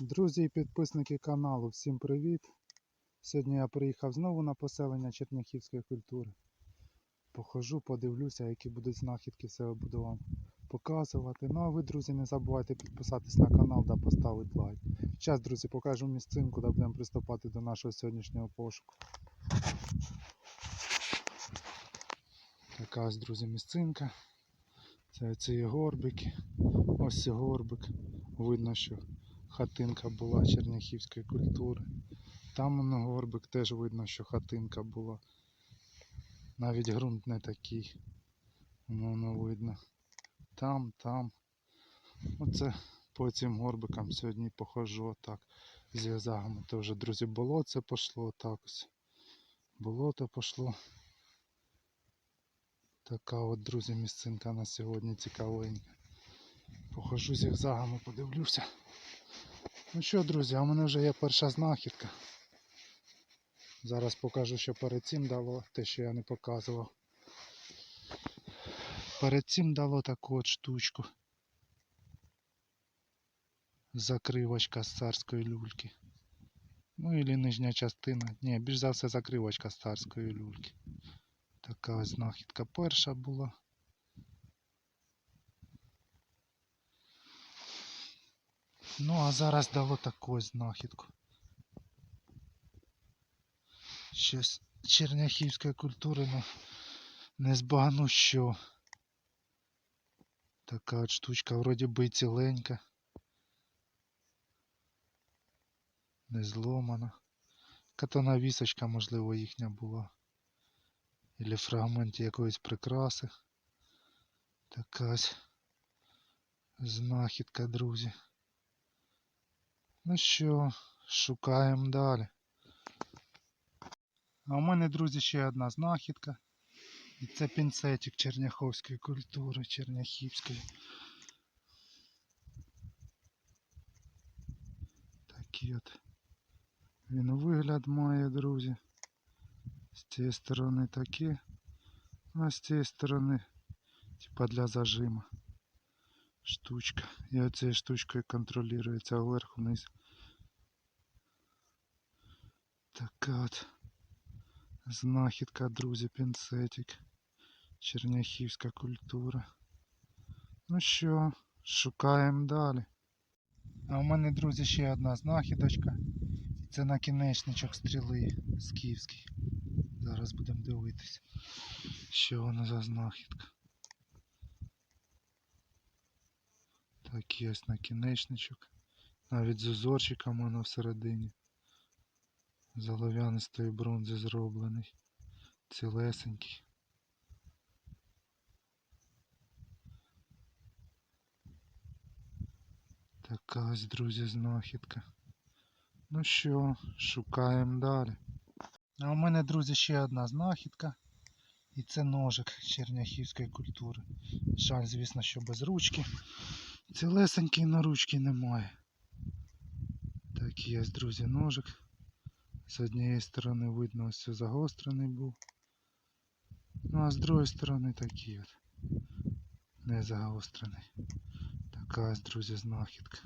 Друзі і підписники каналу, всім привіт! Сьогодні я приїхав знову на поселення черняхівської культури. Похожу, подивлюся, які будуть знахідки, все буду вам показувати. Ну а ви, друзі, не забувайте підписатись на канал та поставити лайк. Зараз, друзі, покажу місцинку, де будемо приступати до нашого сьогоднішнього пошуку. Така ось, друзі, місцинка. Це ці горбики. Ось горбик. Видно, що хатинка була черняхівської культури. Там на горбик теж видно, що хатинка була. Навіть ґрунт не такий. Воно видно. Там, там. Оце по цим горбикам сьогодні похожу отак з в'язагами. То вже, друзі, болото пошло так ось. Болото пошло. Така от, друзі, місцинка на сьогодні цікавенька. Похожу зігзагами, подивлюся. Ну що, друзі, в мене вже є перша знахідка. Зараз покажу, що перед цим дало те, що я не показував. Перед цим дало таку от штучку. Закривочка з царської люльки. Ну і нижня частина. Ні, більш за все закривочка з царської люльки. Така ось знахідка перша була. Ну, а зараз дало таку знахідку. Щось черняхівської культури, ну не збагну що. Така от штучка, вроді би ціленька. Не зломана. Катана вісочка, можливо, їхня була. Ілі фрагмент якоїсь прикраси. Така ось знахідка, друзі. Ну що, шукаємо далі. А у мене, друзі, ще одна знахідка. І це пінцетик черняховської культури, черняхівської. Такий от він вигляд має, друзі. З цієї сторони такі, а з цієї сторони, типа для зажима. Штучка. І оцією штучкою контролюється вверх-вниз. Така от знахідка, друзі, пінцетик. Черняхівська культура. Ну що, шукаємо далі. А у мене, друзі, ще одна знахідочка. Це накінечничок стріли скіфський. Зараз будемо дивитись, що воно за знахідка. Такий ось накінечничок. Навіть з узорчиком воно всередині. З олов'янистої бронзи зроблений. Цілесенький. Така ось, друзі, знахідка. Ну що, шукаємо далі. А у мене, друзі, ще одна знахідка. І це ножик черняхівської культури. Жаль, звісно, що без ручки. Цілесенький на ручки немає. Такий ось, друзі, ножик. З однієї сторони видно ось загострений був. Ну а з другої сторони такий от. Не загострений. Така ось, друзі, знахідка.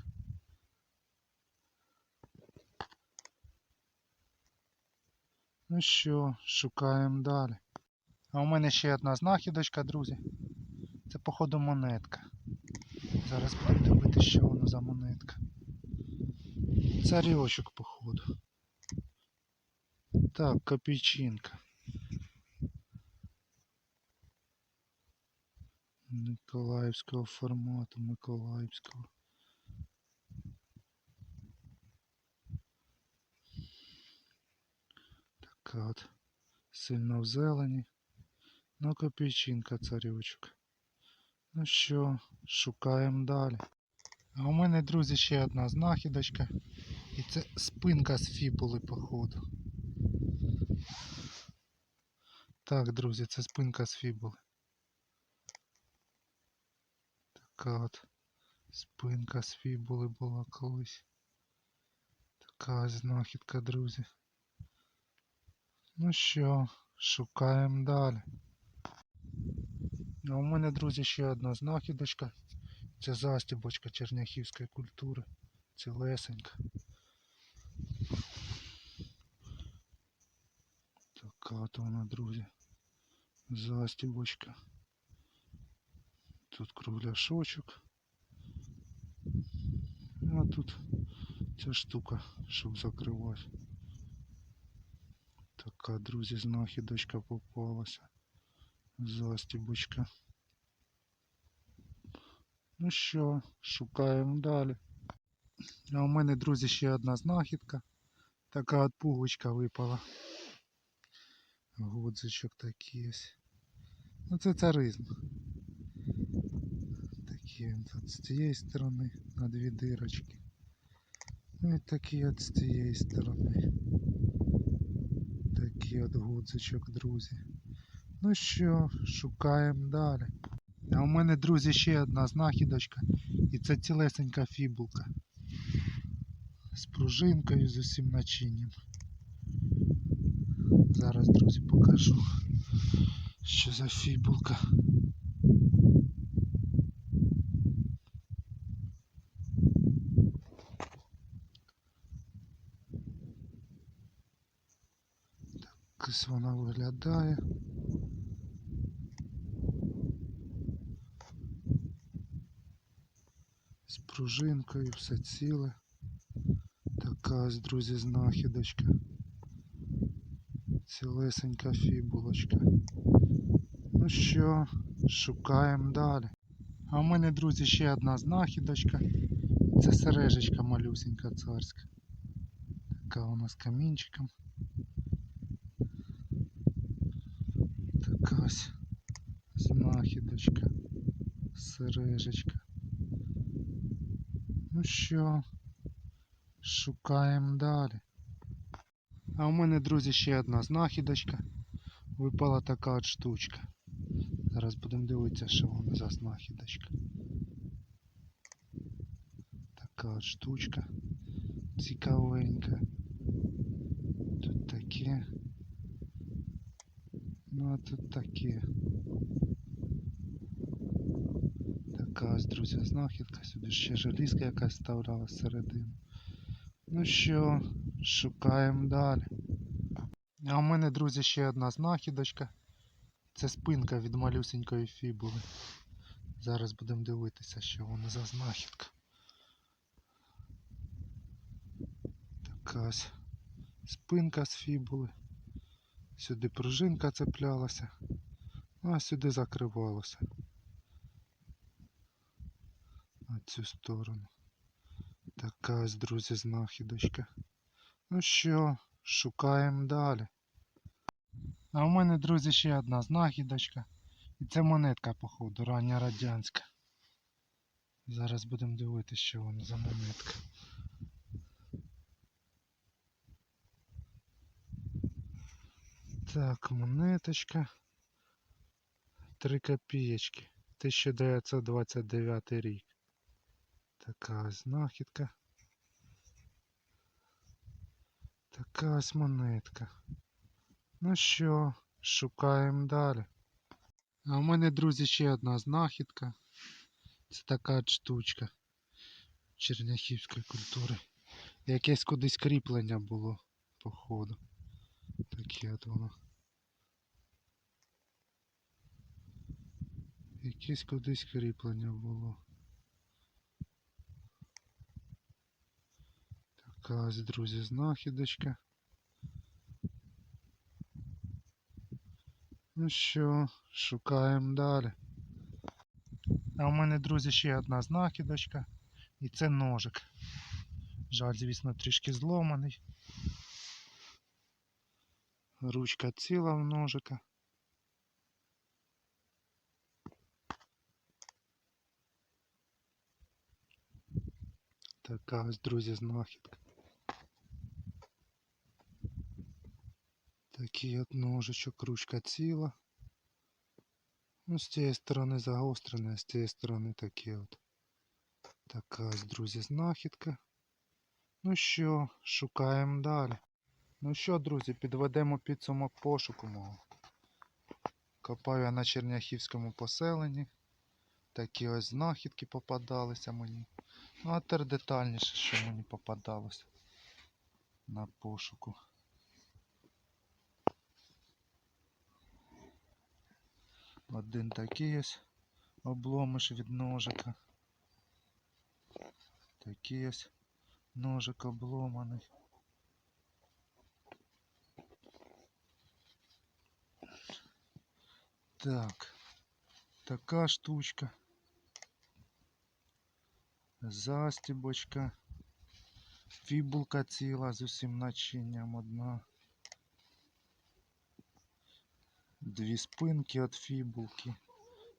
Ну що, шукаємо далі. А у мене ще одна знахідочка, друзі. Це, походу, монетка. Зараз будемо дивитися, що воно за монетка. Царьочок. Так, копійчинка. Миколаївського формату, Миколаївського. Така от сильно в зелені. Ну, копійчинка царючок. Ну що, шукаємо далі. А у мене, друзі, ще одна знахідочка. І це спинка з фібули, походу. Так, друзі, це спинка з фібули. Така от спинка з фібули була колись. Така знахідка, друзі. Ну що, шукаємо далі. А у мене, друзі, ще одна знахідочка. Це застібочка черняхівської культури. цілесенька. Така от вона, друзі. Застібочка. Тут кругляшочок. А тут ця штука, щоб закривати. Така, друзі, знахідочка попалася. Застібочка. Ну що, шукаємо далі. А у мене, друзі, ще одна знахідка. Така от пуговичка випала. Гудзичок такий ось. Ну це царизм. Такі от з цієї сторони на дві дирочки. Ну і такі от з цієї сторони. Такий от гудзичок, друзі. Ну що, шукаємо далі. А у мене, друзі, ще одна знахідочка. І це цілесенька фібулка. З пружинкою, з усім начинням. Зараз, друзі, покажу, що за фібулка. Так ось вона виглядає. З пружинкою, все ціле. Така ось, друзі, знахідочка. Цілесенька фібулочка. Ну що, шукаємо далі. А в мене, друзі, ще одна знахідочка. Це сережечка малюсенька царська. Така вона з камінчиком. Така ось знахідочка. Сережечка. Ну що, шукаємо далі. А у мене, друзі, ще одна знахідочка. Випала така от штучка. Зараз будемо дивитися, що вона за знахідочка. Така от штучка. Цікавенька. Тут таке. Ну а тут таке. Така ось, друзі, знахідка. Сюди ще желізка якась вставляла всередину. Ну що, шукаємо далі. А у мене, друзі, ще одна знахідочка. Це спинка від малюсенької фібули. Зараз будемо дивитися, що воно за знахідка. Така ось спинка з фібули. Сюди пружинка цеплялася, а сюди закривалося. На цю сторону. Така ось, друзі, знахідочка. Ну що, шукаємо далі. А у мене, друзі, ще одна знахідочка. І це монетка, походу, рання радянська. Зараз будемо дивитися, що воно за монетка. Так, монеточка. 3 копієчки. 1929 рік. Така ось знахідка. Така ось монетка. Ну що, шукаємо далі. А у мене, друзі, ще одна знахідка. Це така штучка черняхівської культури. Якесь кудись кріплення було, походу. Таке от воно. Якесь кудись кріплення було. Така ось, друзі, знахідочка. Ну що, шукаємо далі. А у мене, друзі, ще одна знахідочка. І це ножик. Жаль, звісно, трішки зломаний. Ручка ціла в ножика. Така ось, друзі, знахідка. Такий от ножичок, ручка ціла. Ну, з цієї сторони загострене, а з цієї сторони таке от. Така друзі, знахідка. Ну що, шукаємо далі. Ну що, друзі, підведемо підсумок пошуку мого. Копаю я на Черняхівському поселенні. Такі ось знахідки попадалися мені. Ну, а тепер детальніше, що мені попадалось на пошуку. Один такий ось обломиш від ножика. Такий ось ножик обломаний. Так, така штучка. Застібочка. Фібулка ціла з усім начинням одна. Дві спинки від фібулки.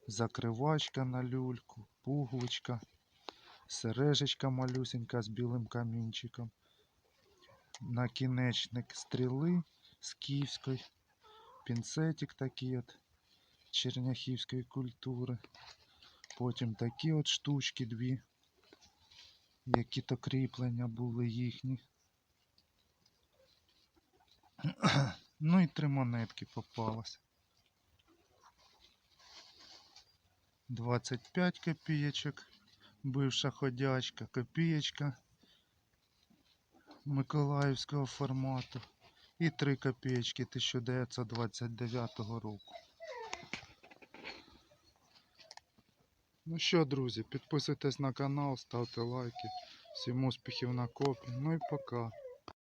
Закривачка на люльку, пуговичка, сережечка малюсенька з білим камінчиком. Накінечник стріли з київської. Пінцетик такий от черняхівської культури. Потім такі от штучки дві які то кріплення були їхні. Ну і три монетки попалось. 25 копієчок, бивша ходячка, копієчка Миколаївського формату і 3 копієчки 1929 року. Ну що, друзі, підписуйтесь на канал, ставте лайки. Всім успіхів на копі. Ну і пока.